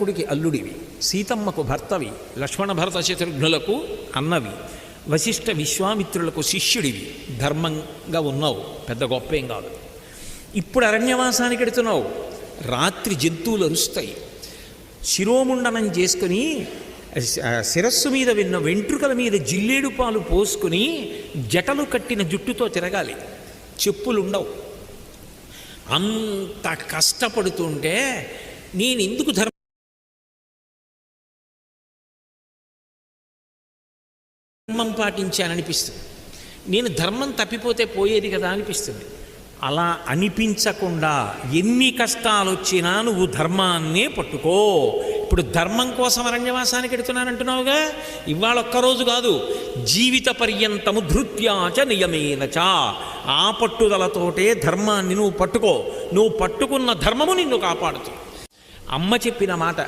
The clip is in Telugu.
కుడికి అల్లుడివి సీతమ్మకు భర్తవి లక్ష్మణ భరత శత్రుఘ్నులకు అన్నవి వశిష్ఠ విశ్వామిత్రులకు శిష్యుడివి. ధర్మంగా ఉన్నావు పెద్ద గొప్ప ఏం కాదు. ఇప్పుడు అరణ్యవాసానికి ఎడుతున్నావు రాత్రి జంతువులు అరుస్తాయి. శిరోముండనం చేసుకుని శిరస్సు మీద విన్న వెంట్రుకల మీద జిల్లేడు పాలు పోసుకుని జటలు కట్టిన జుట్టుతో తిరగాలి. చెప్పులు ఉండవు అంత కష్టపడుతుంటే నేను ఎందుకు ధర్మ ధర్మం పాటించాననిపిస్తుంది. నేను ధర్మం తప్పిపోతే పోయేది కదా అనిపిస్తుంది. అలా అనిపించకుండా ఎన్ని కష్టాలు వచ్చినా నువ్వు ధర్మాన్నే పట్టుకో. ఇప్పుడు ధర్మం కోసం అరణ్యవాసానికి వెడుతున్నానంటున్నావుగా ఇవాళ ఒక్కరోజు కాదు. జీవిత పర్యంతము ధృత్యాచ నియమేనచ. ఆ పట్టుదలతోటే ధర్మాన్ని నువ్వు పట్టుకో. నువ్వు పట్టుకున్న ధర్మము నిన్ను కాపాడుతుంది. అమ్మ చెప్పిన మాట